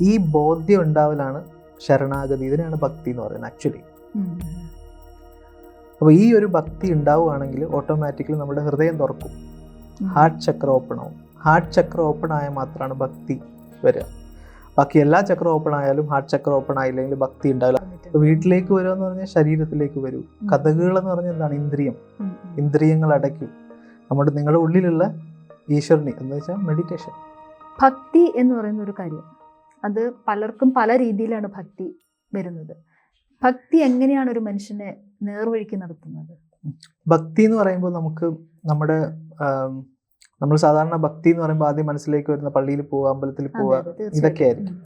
ഈ ബോധ്യം ഉണ്ടാവലാണ് ശരണാഗതി. ഇതിനാണ് ഭക്തി എന്ന് പറയുന്നത് ആക്ച്വലി. അപ്പോൾ ഈ ഒരു ഭക്തി ഉണ്ടാവുകയാണെങ്കിൽ ഓട്ടോമാറ്റിക്കലി നമ്മുടെ ഹൃദയം തുറക്കും. ഹാർട്ട് ചക്ര ഓപ്പൺ ആവും. ഹാർട്ട് ചക്ര ഓപ്പൺ ആയാൽ മാത്രമാണ് ഭക്തി വരിക. ബാക്കി എല്ലാ ചക്രം ഓപ്പൺ ആയാലും ഹാർട്ട് ചക്ര ഓപ്പൺ ആയില്ലെങ്കിൽ ഭക്തി ഉണ്ടാവില്ല. വീട്ടിലേക്ക് വരിക എന്ന് പറഞ്ഞാൽ ശരീരത്തിലേക്ക് വരൂ. കഥകൾ എന്ന് പറഞ്ഞാൽ എന്താണ്? ഇന്ദ്രിയം. ഇന്ദ്രിയങ്ങൾ അടയ്ക്കും. നമ്മുടെ നിങ്ങളുടെ ഉള്ളിലുള്ള ഈശ്വരനെ എന്ന് വെച്ചാൽ മെഡിറ്റേഷൻ ഭക്തി എന്ന് പറയുന്ന ഒരു കാര്യം. അത് പലർക്കും പല രീതിയിലാണ് ഭക്തി വരുന്നത്. ഭക്തി എങ്ങനെയാണ് ഒരു മനുഷ്യനെ നേർവഴിക്ക് നടത്തുന്നത്? ഭക്തി എന്ന് പറയുമ്പോൾ നമുക്ക് നമ്മുടെ നമ്മൾ സാധാരണ ഭക്തി എന്ന് പറയുമ്പോൾ ആദ്യം മനസ്സിലേക്ക് വരുന്ന പള്ളിയിൽ പോവുക അമ്പലത്തിൽ പോവുക ഇതൊക്കെയായിരിക്കും ഇതൊക്കെ ആയിരിക്കും.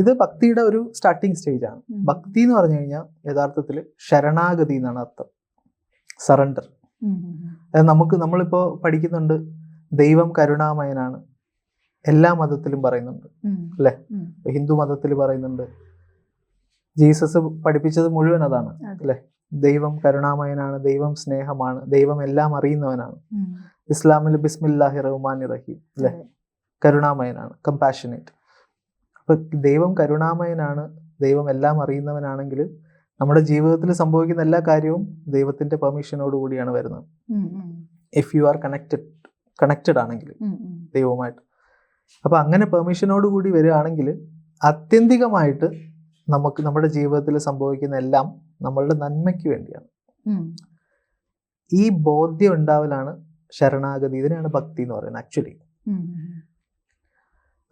ഇത് ഭക്തിയുടെ ഒരു സ്റ്റാർട്ടിങ് സ്റ്റേജ് ആണ്. ഭക്തി എന്ന് പറഞ്ഞു കഴിഞ്ഞാൽ യഥാർത്ഥത്തിൽ ശരണാഗതി എന്നാണ് അർത്ഥം. സറണ്ടർ നമുക്ക് നമ്മളിപ്പോൾ പഠിക്കുന്നുണ്ട് ദൈവം കരുണാമയനാണ്. എല്ലാ മതത്തിലും പറയുന്നുണ്ട്. അല്ലേ? ഹിന്ദു മതത്തിൽ പറയുന്നുണ്ട്. ജീസസ് പഠിപ്പിച്ചത് മുഴുവൻ അതാണ്. അല്ലെ? ദൈവം കരുണാമയനാണ് ദൈവം സ്നേഹമാണ് ദൈവം എല്ലാം അറിയുന്നവനാണ്. ഇസ്ലാമിൽ ബിസ്മില്ലാഹി റഹ്മാൻ റഹീം. അല്ലെ? കരുണാമയനാണ് കമ്പാഷനേറ്റ് അപ്പൊ ദൈവം കരുണാമയനാണ് ദൈവം എല്ലാം അറിയുന്നവനാണെങ്കിൽ നമ്മുടെ ജീവിതത്തിൽ സംഭവിക്കുന്ന എല്ലാ കാര്യവും ദൈവത്തിന്റെ പെർമിഷനോട് കൂടിയാണ് വരുന്നത്. If you are connected connected ആണെങ്കിൽ. ദൈവവുമായിട്ട്. അപ്പൊ അങ്ങനെ പെർമിഷനോട് കൂടി വരികയാണെങ്കിൽ ആത്യന്തികമായിട്ട് നമുക്ക് നമ്മുടെ ജീവിതത്തിൽ സംഭവിക്കുന്ന എല്ലാം നമ്മളുടെ നന്മയ്ക്ക് വേണ്ടിയാണ്. ഈ ബോധ്യം ഉണ്ടാവലാണ് ശരണാഗതി. ഇതിനാണ് ഭക്തി എന്ന് പറയുന്നത് ആക്ച്വലി.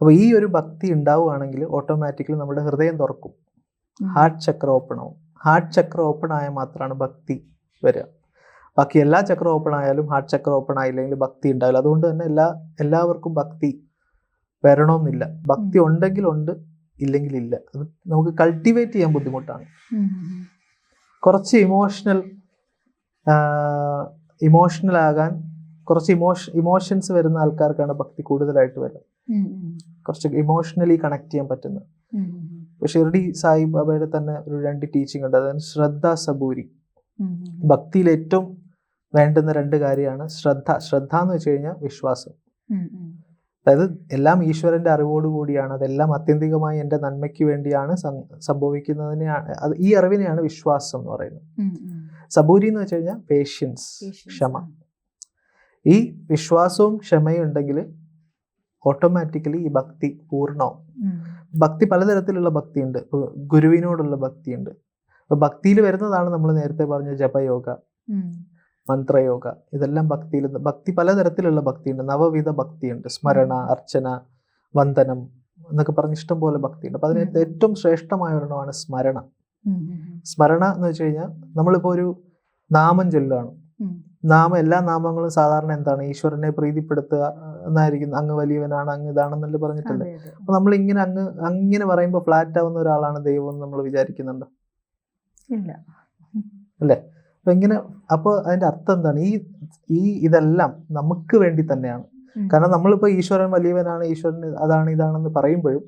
അപ്പോൾ ഈ ഒരു ഭക്തി ഉണ്ടാവുകയാണെങ്കിൽ ഓട്ടോമാറ്റിക്കലി നമ്മുടെ ഹൃദയം തുറക്കും. ഹാർട്ട് ചക്രം ഓപ്പൺ ആവും. ഹാർട്ട് ചക്രം ഓപ്പൺ ആയാൽ മാത്രമാണ് ഭക്തി വരിക. ബാക്കി എല്ലാ ചക്രം ഓപ്പൺ ആയാലും ഹാർട്ട് ചക്രം ഓപ്പൺ ആയില്ലെങ്കിൽ ഭക്തി ഉണ്ടാവില്ല. അതുകൊണ്ട് തന്നെ എല്ലാ എല്ലാവർക്കും ഭക്തി വരണമെന്നില്ല. ഭക്തി. ഉണ്ടെങ്കിൽ ഉണ്ട് ഇല്ലെങ്കിൽ ഇല്ല അത് നമുക്ക് കൾട്ടിവേറ്റ് ചെയ്യാൻ ബുദ്ധിമുട്ടാണ്. കുറച്ച് ഇമോഷണൽ ഇമോഷണൽ ആകാൻ കുറച്ച് ഇമോഷ ഇമോഷൻസ് വരുന്ന ആൾക്കാർക്കാണ് ഭക്തി കൂടുതലായിട്ട് വരുന്നത്. കുറച്ച് ഇമോഷണലി കണക്ട് ചെയ്യാൻ പറ്റുന്നത്. ഷിർഡി സായി ബാബയുടെ തന്നെ ഒരു രണ്ട് ടീച്ചിങ് ഉണ്ട്. അതായത് ശ്രദ്ധ സബൂരി. ഭക്തിയിൽ ഏറ്റവും വേണ്ടുന്ന രണ്ട് കാര്യമാണ് ശ്രദ്ധ. ശ്രദ്ധ എന്ന് വെച്ച് കഴിഞ്ഞാൽ വിശ്വാസം. അതായത് എല്ലാം ഈശ്വരന്റെ അറിവോടുകൂടിയാണ് അതെല്ലാം ആത്യന്തികമായി എന്റെ നന്മയ്ക്ക് വേണ്ടിയാണ് സംഭവിക്കുന്നതിനെ അത് ഈ അറിവിനെയാണ് വിശ്വാസം എന്ന് പറയുന്നത്. സബൂരി എന്ന് വെച്ച് കഴിഞ്ഞാൽ പേഷ്യൻസ് ക്ഷമ. ഈ വിശ്വാസവും ക്ഷമയും ഉണ്ടെങ്കിൽ ഓട്ടോമാറ്റിക്കലി ഈ ഭക്തി പൂർണവും ഭക്തി പലതരത്തിലുള്ള ഭക്തിയുണ്ട്. ഇപ്പോൾ ഗുരുവിനോടുള്ള ഭക്തിയുണ്ട്. അപ്പോൾ ഭക്തിയിൽ വരുന്നതാണ് നമ്മൾ നേരത്തെ പറഞ്ഞ ജപയോഗ. മന്ത്രയോഗ. ഇതെല്ലാം ഭക്തിയിൽ ഭക്തി പലതരത്തിലുള്ള ഭക്തിയുണ്ട്. നവവിധ ഭക്തിയുണ്ട്. സ്മരണ അർച്ചന വന്ദനം എന്നൊക്കെ പറഞ്ഞ് ഇഷ്ടം പോലെ ഭക്തിയുണ്ട്. അപ്പൊ അതിനകത്ത് ഏറ്റവും ശ്രേഷ്ഠമായ ഒരെണ്ണമാണ് സ്മരണ. സ്മരണ എന്ന് വെച്ച് കഴിഞ്ഞാൽ നമ്മളിപ്പോ ഒരു നാമം ചൊല്ലുകയാണ്. നാമം എല്ലാ നാമങ്ങളും സാധാരണ എന്താണ്? ഈശ്വരനെ പ്രീതിപ്പെടുത്തുക എന്നായിരിക്കും. അങ്ങ് വലിയവനാണ് അങ്ങ് ഇതാണെന്നല്ലേ പറഞ്ഞിട്ടുണ്ട്. അപ്പൊ നമ്മൾ ഇങ്ങനെ അങ്ങ് അങ്ങനെ പറയുമ്പോൾ ഫ്ലാറ്റ് ആവുന്ന ഒരാളാണ് ദൈവം എന്ന് നമ്മൾ വിചാരിക്കുന്നുണ്ട്? ഇല്ല. അപ്പൊ ഇങ്ങനെ അപ്പോൾ അതിന്റെ അർത്ഥം എന്താണ് ഈ ഈ ഇതെല്ലാം നമുക്ക് വേണ്ടി തന്നെയാണ്. കാരണം നമ്മളിപ്പോൾ ഈശ്വരൻ വലിയവനാണ് ഈശ്വരൻ അതാണ് ഇതാണെന്ന് പറയുമ്പോഴും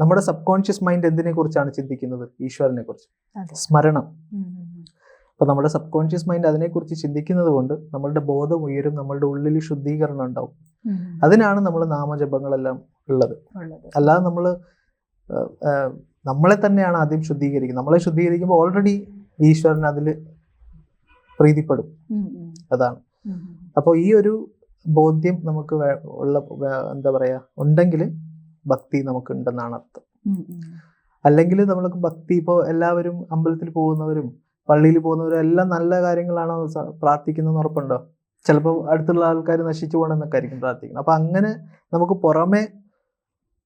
നമ്മുടെ സബ് കോൺഷ്യസ് മൈൻഡ് എന്തിനെ കുറിച്ചാണ് ചിന്തിക്കുന്നത് ഈശ്വരനെ കുറിച്ച് സ്മരണം ഉം. ഉം. ഉം. അപ്പൊ നമ്മുടെ സബ് കോൺഷ്യസ് മൈൻഡ് അതിനെക്കുറിച്ച് ചിന്തിക്കുന്നത് കൊണ്ട് നമ്മളുടെ ബോധം ഉയരും നമ്മളുടെ ഉള്ളിൽ ശുദ്ധീകരണം ഉണ്ടാവും അതിനാണ് നമ്മൾ നാമജപങ്ങളെല്ലാം ഉള്ളത് ഉള്ളത്. അല്ലാതെ നമ്മൾ നമ്മളെ തന്നെയാണ് ആദ്യം ശുദ്ധീകരിക്കുന്നത് നമ്മളെ ശുദ്ധീകരിക്കുമ്പോൾ ഓൾറെഡി ഈശ്വരൻ അതിൽ പ്രീതിപ്പെടും. അതാണ്. അപ്പോൾ ഈ ഒരു ബോധ്യം നമുക്ക് ഉള്ള എന്താ പറയാ ഉണ്ടെങ്കിൽ ഭക്തി നമുക്ക് ഉണ്ടെന്നാണ് അർത്ഥം. അല്ലെങ്കിൽ നമ്മൾക്ക് ഭക്തി ഇപ്പോൾ എല്ലാവരും അമ്പലത്തിൽ പോകുന്നവരും പള്ളിയിൽ പോകുന്നവരും എല്ലാം നല്ല കാര്യങ്ങളാണോ പ്രാർത്ഥിക്കുന്നതെന്ന് ഉറപ്പുണ്ടോ ചിലപ്പോൾ അടുത്തുള്ള ആൾക്കാർ നശിച്ചു പോകണമെന്നൊക്കെ ആയിരിക്കും പ്രാർത്ഥിക്കുന്നത് അപ്പം അങ്ങനെ നമുക്ക് പുറമെ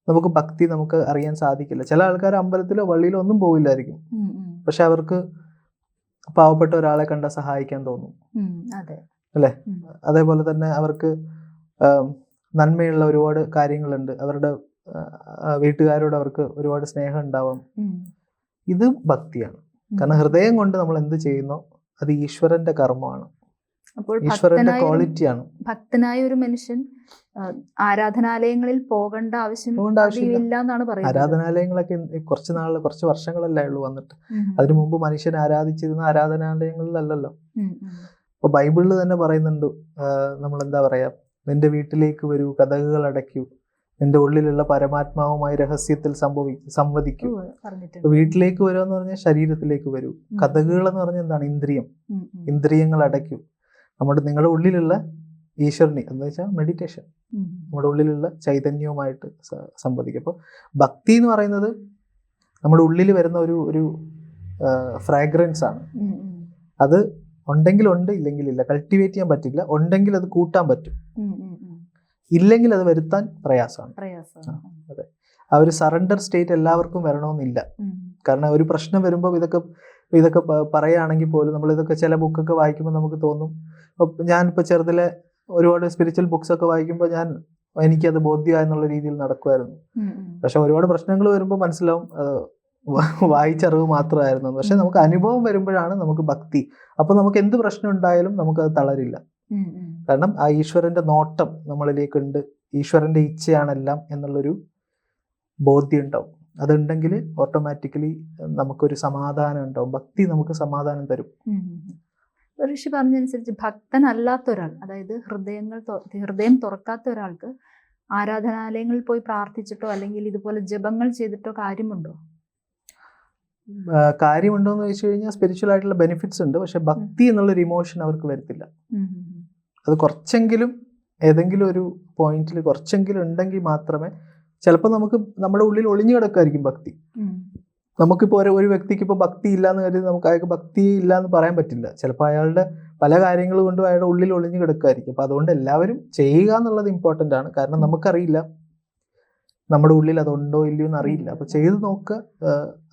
നമുക്ക് ഭക്തി നമുക്ക് അറിയാൻ സാധിക്കില്ല ചില ആൾക്കാർ അമ്പലത്തിലോ പള്ളിയിലോ ഒന്നും പോവില്ലായിരിക്കും. പക്ഷെ അവർക്ക് പാവപ്പെട്ട ഒരാളെ കണ്ട സഹായിക്കാൻ തോന്നും. അല്ലേ? അതേപോലെ തന്നെ അവർക്ക് നന്മയുള്ള ഒരുപാട് കാര്യങ്ങളുണ്ട്. അവരുടെ വീട്ടുകാരോട് അവർക്ക് ഒരുപാട് സ്നേഹം ഉണ്ടാവും. ഇത് ഭക്തിയാണ്. കാരണം ഹൃദയം കൊണ്ട് നമ്മൾ എന്ത് ചെയ്യുന്നോ അത് ഈശ്വരന്റെ കർമ്മമാണ്. അപ്പോൾ ഭക്തനായ ക്വാളിറ്റിയാണ് ഭക്തനായ ഒരു മനുഷ്യൻ ആരാധനാലയങ്ങളിൽ പോകേണ്ട ആവശ്യം. ഇല്ല എന്നാണ് പറയുന്നത് ആരാധനാലയങ്ങളൊക്കെ കുറച്ച് നാൾ കുറച്ച് വർഷങ്ങളല്ലേ ഉള്ളൂ വന്നിട്ട്. അതിനു മുമ്പ് മനുഷ്യൻ ആരാധിച്ചിരുന്ന ആരാധനാലയങ്ങളിലല്ലല്ലോ അപ്പൊ. ബൈബിളിൽ തന്നെ പറയുന്നുണ്ട് നമ്മൾ എന്താ പറയാ നിന്റെ വീട്ടിലേക്ക് വരൂ കഥകൾ അടയ്ക്കൂ നിന്റെ ഉള്ളിലുള്ള പരമാത്മാവുമായി രഹസ്യത്തിൽ സംഭവി സംവദിക്കൂ വീട്ടിലേക്ക് വരുമെന്ന് പറഞ്ഞാൽ ശരീരത്തിലേക്ക് വരൂ. കഥകൾ എന്ന് പറഞ്ഞാൽ എന്താണ് ഇന്ദ്രിയം. ഇന്ദ്രിയങ്ങൾ അടയ്ക്കൂ നമ്മുടെ നിങ്ങളുടെ ഉള്ളിലുള്ള ഈശ്വരനെ എന്ന് വെച്ചാൽ മെഡിറ്റേഷൻ നമ്മുടെ ഉള്ളിലുള്ള ചൈതന്യവുമായിട്ട് സംവദിക്കും അപ്പോൾ ഭക്തി എന്ന് പറയുന്നത് നമ്മുടെ ഉള്ളിൽ വരുന്ന ഒരു ഒരു ഫ്രാഗ്രൻസ് ആണ്. അത് ഉണ്ടെങ്കിൽ ഉണ്ട് ഇല്ലെങ്കിൽ ഇല്ല. കൾട്ടിവേറ്റ് ചെയ്യാൻ പറ്റില്ല. ഉണ്ടെങ്കിൽ അത് കൂട്ടാൻ പറ്റും. ഇല്ലെങ്കിൽ അത് വരുത്താൻ പ്രയാസമാണ്. അതെ. ആ ഒരു സറണ്ടർ സ്റ്റേറ്റ് എല്ലാവർക്കും വരണമെന്നില്ല. കാരണം ഒരു പ്രശ്നം വരുമ്പോൾ ഇതൊക്കെ ഇതൊക്കെ പറയുകയാണെങ്കിൽ പോലും നമ്മൾ ഇതൊക്കെ ചില ബുക്കൊക്കെ വായിക്കുമ്പോൾ നമുക്ക് തോന്നും. ഇപ്പം ഞാനിപ്പോൾ ചെറുതിലെ ഒരുപാട് സ്പിരിച്വൽ ബുക്സ് ഒക്കെ വായിക്കുമ്പോൾ ഞാൻ എനിക്കത് ബോധ്യമായ എന്നുള്ള രീതിയിൽ നടക്കുമായിരുന്നു. പക്ഷെ ഒരുപാട് പ്രശ്നങ്ങൾ വരുമ്പോൾ മനസ്സിലാവും വായിച്ചറിവ് മാത്രമായിരുന്നു. പക്ഷെ നമുക്ക് അനുഭവം വരുമ്പോഴാണ് നമുക്ക് ഭക്തി. അപ്പോൾ നമുക്ക് എന്ത് പ്രശ്നം ഉണ്ടായാലും നമുക്കത് തളരില്ല. കാരണം ആ ഈശ്വരന്റെ നോട്ടം നമ്മളിലേക്കുണ്ട്. ഈശ്വരന്റെ ഇച്ഛയാണെല്ലാം എന്നുള്ളൊരു ബോധ്യം ഉണ്ടാവും. അതുണ്ടെങ്കിൽ ഓട്ടോമാറ്റിക്കലി നമുക്കൊരു സമാധാനം ഉണ്ടാവും. ഭക്തി നമുക്ക് സമാധാനം തരും. ഋഷി പറഞ്ഞനുസരിച്ച് ഭക്തനല്ലാത്ത ഒരാൾ അതായത് ഹൃദയങ്ങൾ ഹൃദയം തുറക്കാത്ത ഒരാൾക്ക് ആരാധനാലയങ്ങളിൽ പോയി പ്രാർത്ഥിച്ചിട്ടോ അല്ലെങ്കിൽ ഇതുപോലെ ജപങ്ങൾ ചെയ്തിട്ടോ കാര്യമുണ്ടോ? കാര്യമുണ്ടോ എന്ന് ചോദിച്ചു കഴിഞ്ഞാൽ സ്പിരിച്വൽ ആയിട്ടുള്ള ബെനിഫിറ്റ്സ് ഉണ്ട്. പക്ഷെ ഭക്തി എന്നുള്ളൊരു ഇമോഷൻ അവർക്ക് വരത്തില്ല. അത് കുറച്ചെങ്കിലും ഏതെങ്കിലും ഒരു പോയിന്റിൽ കുറച്ചെങ്കിലും ഉണ്ടെങ്കിൽ മാത്രമേ ചിലപ്പോൾ നമുക്ക് നമ്മുടെ ഉള്ളിൽ ഒളിഞ്ഞു കിടക്കായിരിക്കും ഭക്തി. നമുക്കിപ്പോൾ ഒരു ഒരു വ്യക്തിക്ക് ഇപ്പോൾ ഭക്തി ഇല്ല എന്ന് കരുതി നമുക്ക് അയാൾക്ക് ഭക്തി ഇല്ല എന്ന് പറയാൻ പറ്റില്ല. ചിലപ്പോൾ അയാളുടെ പല കാര്യങ്ങൾ കൊണ്ടും അയാളുടെ ഉള്ളിൽ ഒളിഞ്ഞു കിടക്കായിരിക്കും അപ്പോൾ അതുകൊണ്ട് എല്ലാവരും ചെയ്യുക എന്നുള്ളത് ഇമ്പോർട്ടന്റ് ആണ്. കാരണം നമുക്കറിയില്ല. നമ്മുടെ ഉള്ളിൽ അതുണ്ടോ ഇല്ലയോ എന്ന് അറിയില്ല. അപ്പോൾ ചെയ്ത് നോക്കുക.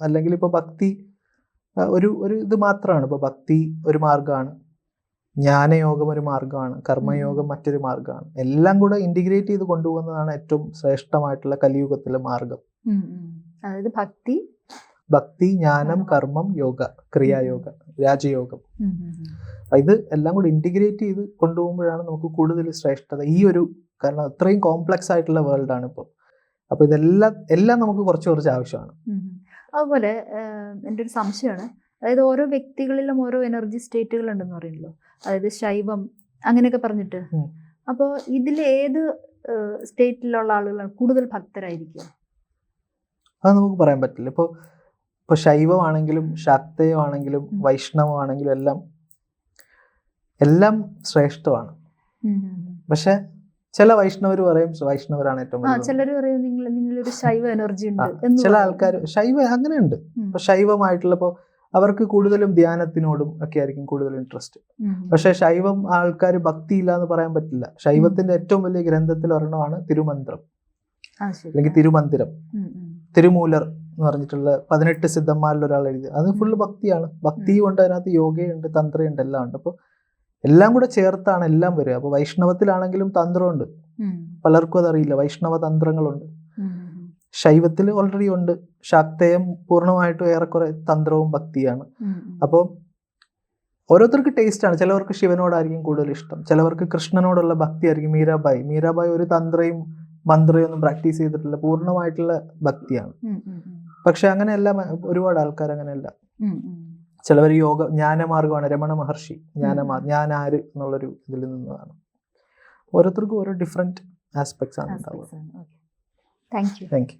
അല്ലെങ്കിൽ ഇപ്പോൾ ഭക്തി ഒരു ഒരു ഇത് മാത്രമാണ്. ഇപ്പോൾ ഭക്തി ഒരു മാർഗമാണ്. ജ്ഞാനയോഗം ഒരു മാർഗമാണ് കർമ്മയോഗം മറ്റൊരു മാർഗമാണ് എല്ലാം കൂടെ ഇന്റിഗ്രേറ്റ് ചെയ്ത് കൊണ്ടുപോകുന്നതാണ് ഏറ്റവും ശ്രേഷ്ഠമായിട്ടുള്ള കലിയുഗത്തിലെ മാർഗം. അതായത് ഭക്തി. ഭക്തി ജ്ഞാനം കർമ്മം യോഗ ക്രിയായോഗ രാജയോഗം. ഇത് എല്ലാം കൂടി ഇന്റിഗ്രേറ്റ് ചെയ്ത് കൊണ്ടുപോകുമ്പോഴാണ് നമുക്ക് കൂടുതൽ ശ്രേഷ്ഠത. ഈ ഒരു കാരണം അത്രയും കോംപ്ലക്സ് ആയിട്ടുള്ള വേൾഡാണ് ഇപ്പോൾ അപ്പോൾ ഇതെല്ലാം എല്ലാം നമുക്ക് കുറച്ച് കുറച്ച് ആവശ്യമാണ്. അതുപോലെ എന്റെ ഒരു സംശയമാണ്. അതായത് ഓരോ വ്യക്തികളിലും ഓരോ എനർജി സ്റ്റേറ്റുകൾ ഉണ്ടെന്ന് പറയുമല്ലോ. അതായത് ശൈവം അങ്ങനെയൊക്കെ പറഞ്ഞിട്ട്. അപ്പോൾ ഇതിൽ ഏത് സ്റ്റേറ്റിലുള്ള ആളുകളാണ് കൂടുതൽ ഭക്തരായിരിക്കുക അത് നമുക്ക് പറയാൻ പറ്റില്ല ഇപ്പോൾ ഇപ്പോൾ ശൈവമാണെങ്കിലും ശാക്തേയമാണെങ്കിലും. വൈഷ്ണവമാണെങ്കിലും എല്ലാം എല്ലാം ശ്രേഷ്ഠമാണ്. പക്ഷെ ചില വൈഷ്ണവർ പറയും വൈഷ്ണവരാണ് ഏറ്റവും ചിലർ പറയും നിങ്ങൾ നിങ്ങളൊരു ശൈവ എനർജി ഉണ്ട് ചില. ആൾക്കാർ ശൈവ അങ്ങനെയുണ്ട്. ഇപ്പൊ ശൈവമായിട്ടുള്ള ഇപ്പോൾ അവർക്ക് കൂടുതലും ധ്യാനത്തിനോടും ഒക്കെ ആയിരിക്കും കൂടുതൽ ഇൻട്രസ്റ്റ്. പക്ഷെ ശൈവം ആൾക്കാർ ഭക്തി ഇല്ല എന്ന് പറയാൻ പറ്റില്ല. ശൈവത്തിന്റെ ഏറ്റവും വലിയ ഗ്രന്ഥത്തിൽ ഒരെണ്ണമാണ് തിരുമന്ത്രം. അല്ലെങ്കിൽ തിരുമന്ദിരം. തിരുമൂലർ എന്ന് പറഞ്ഞിട്ടുള്ള പതിനെട്ട് സിദ്ധന്മാരിൽ ഒരാൾ എഴുതി. അത് ഫുള്ള് ഭക്തിയാണ്. ഭക്തി കൊണ്ട് അതിനകത്ത് യോഗയുണ്ട് തന്ത്രയുണ്ട് എല്ലാം ഉണ്ട്. അപ്പോൾ എല്ലാം കൂടെ ചേർത്താണ് എല്ലാം വരിക. അപ്പോൾ വൈഷ്ണവത്തിലാണെങ്കിലും തന്ത്രമുണ്ട്. പലർക്കും അതറിയില്ല. വൈഷ്ണവ തന്ത്രങ്ങളുണ്ട്. ശൈവത്തിൽ ഓൾറെഡി ഉണ്ട്. ശാക്തേയം പൂർണമായിട്ടും ഏറെക്കുറെ തന്ത്രവും ഭക്തിയാണ്. അപ്പോൾ ഓരോരുത്തർക്ക് ടേസ്റ്റ് ആണ്. ചിലവർക്ക് ശിവനോടായിരിക്കും കൂടുതൽ ഇഷ്ടം. ചിലവർക്ക് കൃഷ്ണനോടുള്ള ഭക്തി ആയിരിക്കും. മീരാബായി. മീരാബായി ഒരു തന്ത്രയും മന്ത്രയും ഒന്നും പ്രാക്ടീസ് ചെയ്തിട്ടില്ല. പൂർണമായിട്ടുള്ള ഭക്തിയാണ്. പക്ഷെ അങ്ങനെയല്ല ഒരുപാട് ആൾക്കാർ അങ്ങനെയല്ല. ചിലവർ യോഗ ജ്ഞാനമാർഗമാണ്. രമണ മഹർഷി ജ്ഞാനമാർ ഞാൻ ആര് എന്നുള്ളൊരു ഇതിൽ നിന്നതാണ്. ഓരോരുത്തർക്കും ഓരോ ഡിഫറെന്റ് ആസ്പെക്ട്സ് ആണ് ഉണ്ടാവുക. Thank you